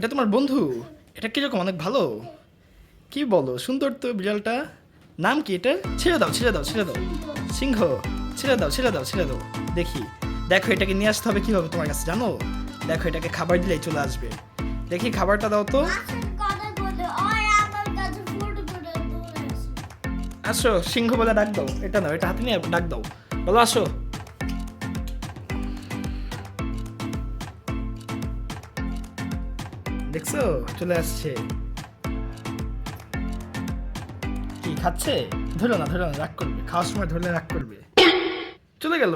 এটা তোমার বন্ধু। এটা কীরকম অনেক ভালো। কি বলো? সুন্দর তো বিড়ালটা। নাম কি এটা ছেড়ে দাও ছেড়ে দাও ছেড়ে দাও। সিংহ। ছেড়ে দাও ছেড়ে দাও ছেড়ে দাও। দেখি। দেখো এটাকে নিয়ে আসতে হবে কীভাবে তোমার কাছে, জানো? দেখো এটাকে খাবার দিলেই চলে আসবে। দেখি খাবারটা দাও তো। আসো, সিংহ বলে ডাক দাও। এটা নাও, এটা হাতে নিয়ে ডাক দাও। বলো, আসো। দেখছ? চলে আসছে। কি, খাচ্ছে? ধরো না ধরো না, রাগ করবে। খাওয়ার সময় ধরলে রাগ করবে। চলে গেল।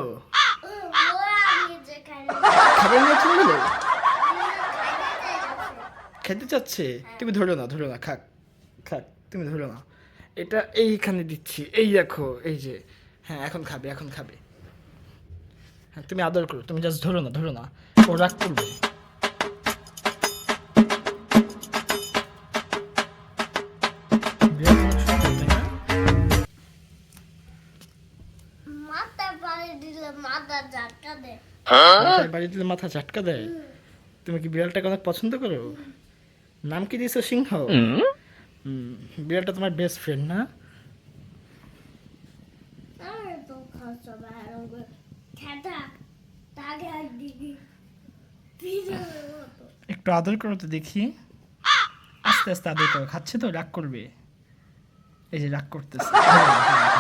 চলে গেল? খেতে চাচ্ছে? তুমি ধরো না ধরো না, খাক খাক, তুমি ধরো না। এটা এইখানে দিচ্ছি, এই দেখো, এই যে। হ্যাঁ এখন খাবে এখন খাবে। হ্যাঁ তুমি আদর করো, তুমি জাস্ট ধরো না ধরো না। ও রাগ করবে। মাথা পাড়ে দিলে মাথা ঝাটকা দে মাথায় বাড়ি দিলে মাথা ঝাটকা দেয়? তুমি কি বিড়ালটাকে অনেক পছন্দ করো? নাম কি দিয়েছ সিংহ? বিড়ালটা তোমার বেস্ট ফ্রেন্ড না? একটু আদর করো তো দেখি। আস্তে আস্তে আদর করো খাচ্ছে তো রাগ করবে। এই যে রাগ করতেছে।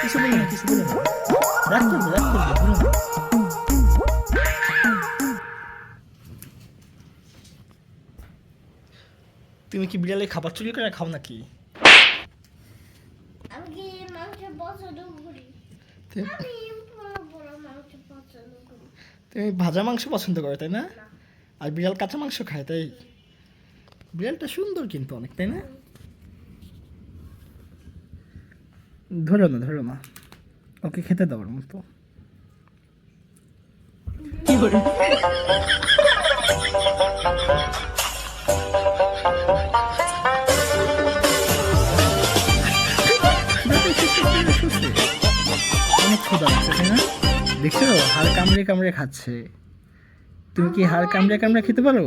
কিছু বলে না কিছু বলে না রাগ করবে রাগ করবে তুমি কি বিড়ালে খাবার চুরি করে খাও নাকি তুমি ভাজা মাংস পছন্দ করো তাই না? আর বিড়াল কাঁচা মাংস খায় তাই? বিড়ালটা সুন্দর কিন্তু অনেক তাই না? ধরো না ধরো না। ওকে খেতে দেওয়ার মতো। দেখছ, হাড় কামড়ে কামড়ে খাচ্ছে। তুমি কি হাড় কামড়ে কামড়ে খেতে পারো?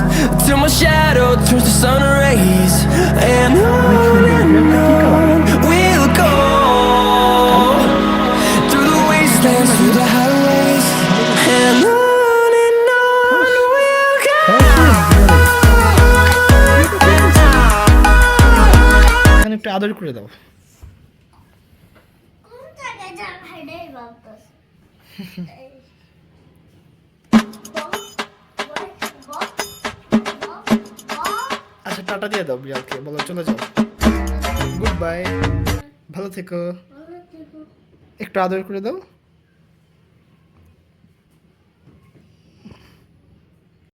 till my shadow turns to sun rays. And on and on we'll go through the wastelands, through the highways, and on and on we'll go. এখানে একটু আদর করে দাও কোন জায়গায় যান হেডেই ভাবতেছে টাটা দিয়ে দাও বিড়ালকে, বলো, চলে যাও। গুড বাই ভালো থেকো। একটু আদর করে দাও।